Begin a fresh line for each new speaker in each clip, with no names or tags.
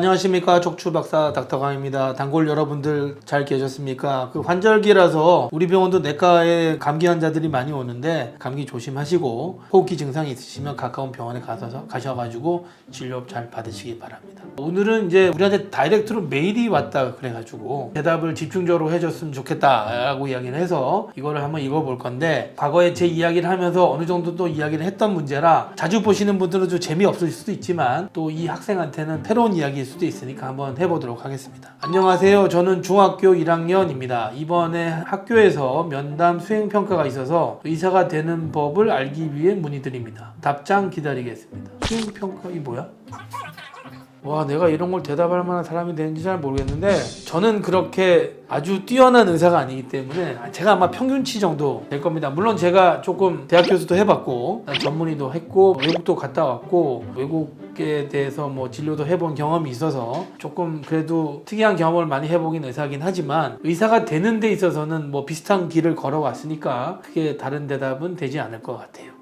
안녕하십니까 척추 박사 닥터강입니다. 단골 여러분들 잘 계셨습니까? 그 환절기라서 우리 병원도 내과에 감기 환자들이 많이 오는데 감기 조심하시고 호흡기 증상이 있으시면 가까운 병원에 가서 가셔가지고 진료 잘 받으시기 바랍니다. 오늘은 이제 우리한테 다이렉트로 메일이 왔다 그래가지고 대답을 집중적으로 해줬으면 좋겠다라고 이야기를 해서 이거를 한번 읽어볼 건데 과거에 제 이야기를 하면서 어느 정도 또 이야기를 했던 문제라 자주 보시는 분들은 좀 재미없을 수도 있지만 또 이 학생한테는 새로운 이야기일 수도 있으니까 한번 해보도록 하겠습니다. 안녕하세요. 저는 중학교 1학년입니다. 이번에 학교에서 면담 수행평가가 있어서 의사가 되는 법을 알기 위해 문의드립니다. 답장 기다리겠습니다. 수행평가 이 뭐야? 와 내가 이런 걸 대답할 만한 사람이 되는지 잘 모르겠는데 저는 그렇게 아주 뛰어난 의사가 아니기 때문에 제가 아마 평균치 정도 될 겁니다. 물론 제가 조금 대학 교수도 해봤고 전문의도 했고 외국도 갔다 왔고 외국에 대해서 뭐 진료도 해본 경험이 있어서 조금 그래도 특이한 경험을 많이 해보긴 의사긴 하지만 의사가 되는 데 있어서는 뭐 비슷한 길을 걸어왔으니까 크게 다른 대답은 되지 않을 것 같아요.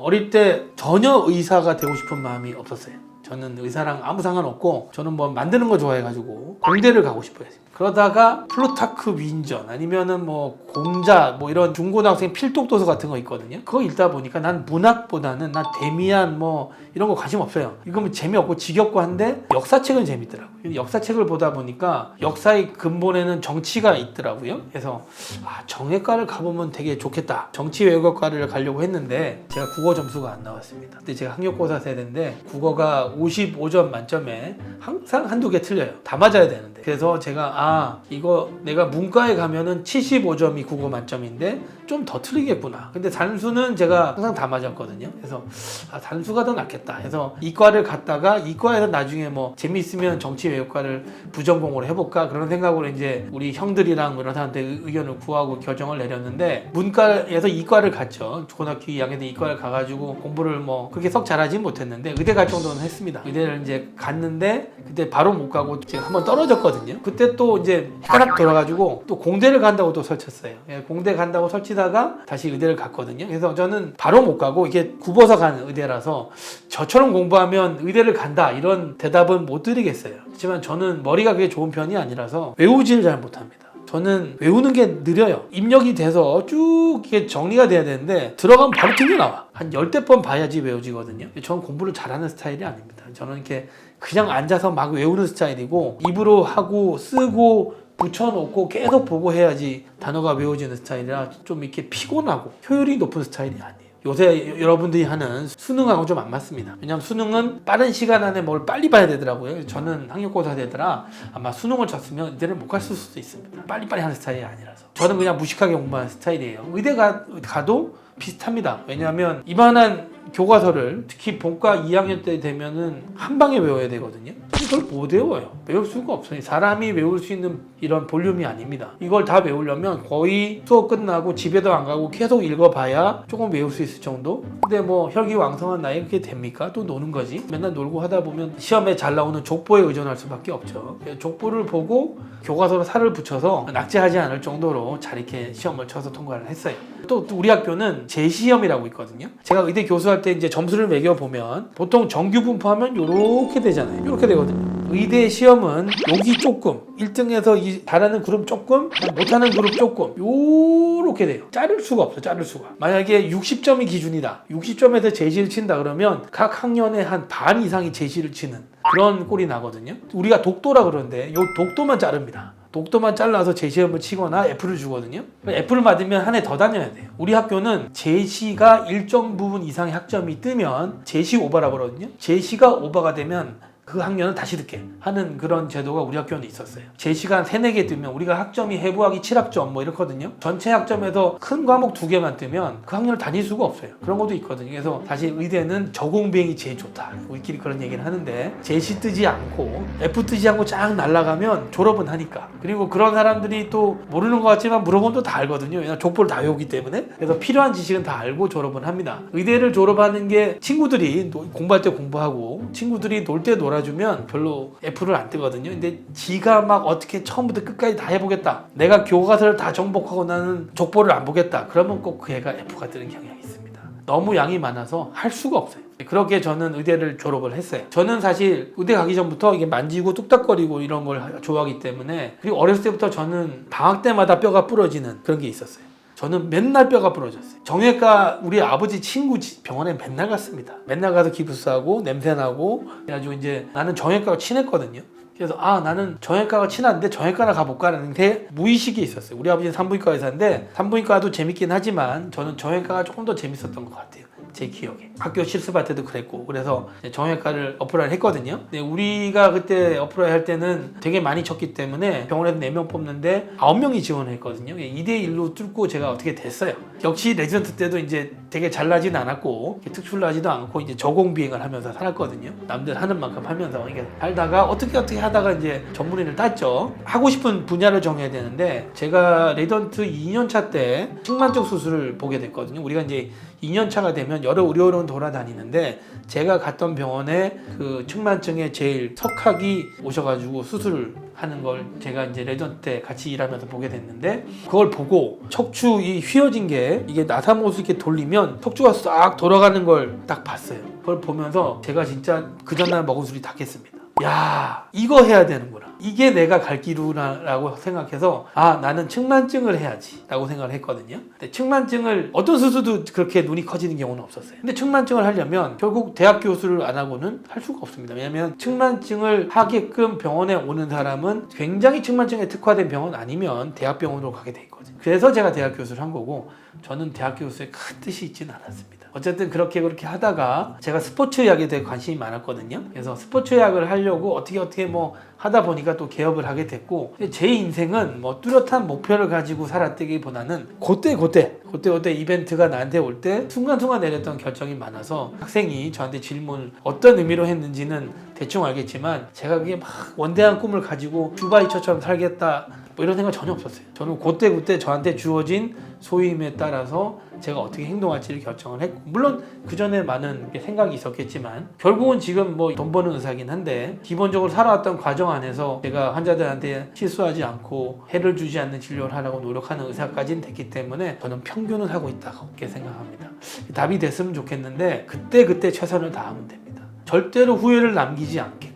어릴 때 전혀 의사가 되고 싶은 마음이 없었어요 저는 의사랑 아무 상관없고 저는 뭐 만드는 거 좋아해가지고 공대를 가고 싶어 했습니다. 그러다가 플루타크 위인전 아니면은 뭐 공자 뭐 이런 중고등학생 필독 도서 같은 거 있거든요. 그거 읽다 보니까 난 문학보다는 난 데미안 뭐 이런 거 관심 없어요. 이거면 재미없고 지겹고 한데 역사책은 재밌더라고요. 근데 역사책을 보다 보니까 역사의 근본에는 정치가 있더라고요. 그래서 아, 정외과를 가보면 되게 좋겠다. 정치 외국어과를 가려고 했는데 제가 국어 점수가 안 나왔습니다. 그때 제가 학력고사 세대인데 국어가 55점 만점에 항상 한두 개 틀려요. 다 맞아야 되는데. 그래서 제가 아 이거 내가 문과에 가면은 75점이 국어 만점인데 좀 더 틀리겠구나. 근데 단수는 제가 항상 다 맞았거든요. 그래서 아 단수가 더 낫겠다. 해서 이과를 갔다가 이과에서 나중에 뭐 재미있으면 정치 외국과를 부전공으로 해볼까 그런 생각으로 이제 우리 형들이랑 이런 사람한테 의- 의견을 구하고 결정을 내렸는데 문과에서 이과를 갔죠. 고등학교 2학년 때 이과를 가가지고 공부를 뭐 그렇게 석 잘하진 못했는데 의대 갈 정도는 했습니다. 의대를 이제 갔는데 그때 바로 못 가고 제가 한번 떨어졌거든요. 그때 또 이제 헷가닥 돌아가지고 또 공대를 간다고 또 설쳤어요. 예, 공대 간다고 설치다가 다시 의대를 갔거든요. 그래서 저는 바로 못 가고 이게 굽어서 가는 의대라서 저처럼 공부하면 의대를 간다 이런 대답은 못 드리겠어요. 하지만 저는 머리가 그게 좋은 편이 아니라서 외우지를 잘 못합니다. 저는 외우는 게 느려요. 입력이 돼서 쭉 이게 정리가 돼야 되는데 들어가면 바로 튕겨나와. 한 열대 번 봐야지 외워지거든요. 저는 공부를 잘하는 스타일이 아닙니다. 저는 이렇게 그냥 앉아서 막 외우는 스타일이고 입으로 하고 쓰고 붙여놓고 계속 보고 해야지 단어가 외워지는 스타일이라 좀 이렇게 피곤하고 효율이 높은 스타일이 아니에요. 요새 여러분들이 하는 수능하고 좀 안 맞습니다. 왜냐하면 수능은 빠른 시간 안에 뭘 빨리 봐야 되더라고요. 저는 학력고사 되더라 아마 수능을 쳤으면 의대를 못 갔을 수도 있습니다. 빨리빨리 하는 스타일이 아니라서. 저는 그냥 무식하게 공부하는 스타일이에요. 의대 가, 가도 비슷합니다. 왜냐하면 이만한 교과서를 특히 본과 2학년 때 되면은 한 방에 외워야 되거든요. 이걸 못 외워요. 외울 수가 없어요. 사람이 외울 수 있는 이런 볼륨이 아닙니다. 이걸 다 외우려면 거의 수업 끝나고 집에도 안 가고 계속 읽어봐야 조금 외울 수 있을 정도? 근데 뭐 혈기왕성한 나이에 그게 됩니까? 또 노는 거지. 맨날 놀고 하다 보면 시험에 잘 나오는 족보에 의존할 수밖에 없죠. 족보를 보고 교과서로 살을 붙여서 낙제하지 않을 정도로 잘 이렇게 시험을 쳐서 통과를 했어요. 또 우리 학교는 재시험이라고 있거든요. 제가 의대 교수할 때 이제 점수를 매겨 보면 보통 정규 분포하면 요렇게 되잖아요. 요렇게 되거든요. 의대 시험은 여기 조금 1등에서 이 잘하는 그룹 조금 못하는 그룹 조금 요렇게 돼요. 자를 수가 없어. 자를 수가. 만약에 60점이 기준이다. 60점에서 제시를 친다 그러면 각 학년에 한 반 이상이 제시를 치는 그런 꼴이 나거든요. 우리가 독도라 그러는데 요 독도만 자릅니다. 독도만 잘라서 제시험을 치거나 F를 주거든요. F를 받으면 한 해 더 다녀야 돼요. 우리 학교는 제시가 일정 부분 이상의 학점이 뜨면 제시 오버라고 그러거든요. 제시가 오버가 되면 그 학년은 다시 듣게 하는 그런 제도가 우리 학교는 있었어요. 제 시간 3, 4개 뜨면 우리가 학점이 해부학이 7학점 뭐 이렇거든요. 전체 학점에서 큰 과목 두 개만 뜨면 그 학년을 다닐 수가 없어요. 그런 것도 있거든요. 그래서 사실 의대는 저공비행이 제일 좋다. 우리끼리 그런 얘기를 하는데 제시 뜨지 않고 F 뜨지 않고 쫙 날아가면 졸업은 하니까. 그리고 그런 사람들이 또 모르는 것 같지만 물어보면 또 다 알거든요. 왜냐면 족보를 다 외우기 때문에. 그래서 필요한 지식은 다 알고 졸업은 합니다. 의대를 졸업하는 게 친구들이 노- 공부할 때 공부하고 친구들이 놀 때 놀아 주면 별로 F를 안 뜨거든요. 근데 지가 막 어떻게 처음부터 끝까지 다 해보겠다. 내가 교과서를 다 정복하고 나는 족보를 안 보겠다. 그러면 꼭 그 애가 F가 뜨는 경향이 있습니다. 너무 양이 많아서 할 수가 없어요. 그렇게 저는 의대를 졸업을 했어요. 저는 사실 의대 가기 전부터 이게 만지고 뚝딱거리고 이런 걸 좋아하기 때문에 그리고 어렸을 때부터 저는 방학 때마다 뼈가 부러지는 그런 게 있었어요. 저는 맨날 뼈가 부러졌어요. 정형외과 우리 아버지 친구 집 병원에 맨날 갔습니다. 맨날 가서 기부스하고 냄새 나고 그래가지고 이제 나는 정형외과가 친했거든요. 그래서 아 나는 정형외과가 친한데 정형외과나 가볼까라는 게 무의식이 있었어요. 우리 아버지는 산부인과 의사인데 산부인과도 재밌긴 하지만 저는 정형외과가 조금 더 재밌었던 것 같아요. 제 기억에 학교 실습할 때도 그랬고 그래서 정형외과를 어플라이를 했거든요. 근데 우리가 그때 어플라이 할 때는 되게 많이 쳤기 때문에 병원에서 4명 뽑는데 9명이 지원했거든요. 2대 1로 뚫고 제가 어떻게 됐어요. 역시 레지던트 때도 이제 되게 잘나진 않았고 특출나지도 않고 이제 저공 비행을 하면서 살았거든요. 남들 하는 만큼 하면서 이게 살다가 어떻게 어떻게 하다가 이제 전문의를 땄죠. 하고 싶은 분야를 정해야 되는데 제가 레지던트 2년 차 때 측만적 수술을 보게 됐거든요. 우리가 이제 2년 차가 되면 여러 의료원 돌아다니는데 제가 갔던 병원에 그 측만증에 제일 석학이 오셔가지고 수술을 하는 걸 제가 이제 레전 때 같이 일하면서 보게 됐는데 그걸 보고 척추 이 휘어진 게 이게 나사못을 이렇게 돌리면 척추가 싹 돌아가는 걸 딱 봤어요. 그걸 보면서 제가 진짜 그 전날 먹은 술이 다 깼습니다. 야 이거 해야 되는구나. 이게 내가 갈 길이구나라고 생각해서 아 나는 측만증을 해야지 라고 생각을 했거든요. 근데 측만증을 어떤 수술도 그렇게 눈이 커지는 경우는 없었어요. 근데 측만증을 하려면 결국 대학 교수를 안 하고는 할 수가 없습니다. 왜냐하면 측만증을 하게끔 병원에 오는 사람은 굉장히 측만증에 특화된 병원 아니면 대학병원으로 가게 돼 있거든요. 그래서 제가 대학 교수를 한 거고 저는 대학 교수에 큰 뜻이 있지는 않았습니다 어쨌든 그렇게 그렇게 하다가 제가 스포츠 의학에 대해 관심이 많았거든요. 그래서 스포츠 의학을 하려고 어떻게 어떻게 뭐 하다 보니까 또 개업을 하게 됐고 제 인생은 뭐 뚜렷한 목표를 가지고 살았다기보다는 그때 그때 그때 그때 이벤트가 나한테 올 때 순간순간 내렸던 결정이 많아서 학생이 저한테 질문을 어떤 의미로 했는지는 대충 알겠지만 제가 그게 막 원대한 꿈을 가지고 두바이처럼 살겠다 뭐 이런 생각 전혀 없었어요. 저는 그때 그때 저한테 주어진 소임에 따라서 제가 어떻게 행동할지를 결정을 했고 물론 그 전에 많은 생각이 있었겠지만 결국은 지금 뭐 돈 버는 의사긴 한데 기본적으로 살아왔던 과정 안에서 제가 환자들한테 실수하지 않고 해를 주지 않는 진료를 하려고 노력하는 의사까지는 됐기 때문에 저는 평균을 하고 있다고 이렇게 생각합니다. 답이 됐으면 좋겠는데 그때 그때 최선을 다하면 됩니다. 절대로 후회를 남기지 않게끔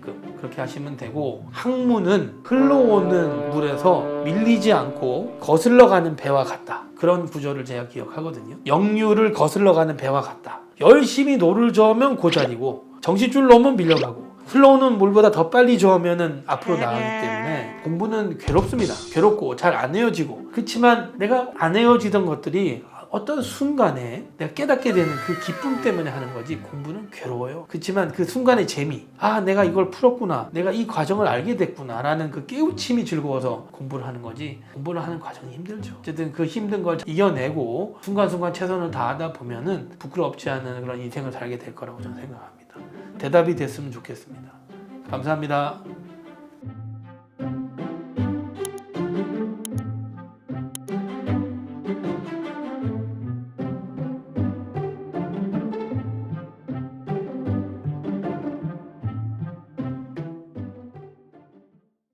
그렇게 하시면 되고 항문은 흘러오는 물에서 밀리지 않고 거슬러 가는 배와 같다. 그런 구조를 제가 기억하거든요. 역류를 거슬러 가는 배와 같다. 열심히 노를 저으면 고자리고 정신줄 놓으면 밀려가고 흘러오는 물보다 더 빨리 저으면 앞으로 나가기 때문에 공부는 괴롭습니다. 괴롭고 잘 안 헤어지고 그렇지만 내가 안 헤어지던 것들이 어떤 순간에 내가 깨닫게 되는 그 기쁨 때문에 하는 거지 공부는 괴로워요. 그렇지만 그 순간의 재미, 아 내가 이걸 풀었구나, 내가 이 과정을 알게 됐구나라는 그 깨우침이 즐거워서 공부를 하는 거지 공부를 하는 과정이 힘들죠. 어쨌든 그 힘든 걸 이겨내고 순간순간 최선을 다하다 보면은 부끄럽지 않은 그런 인생을 살게 될 거라고 저는 생각합니다. 대답이 됐으면 좋겠습니다. 감사합니다.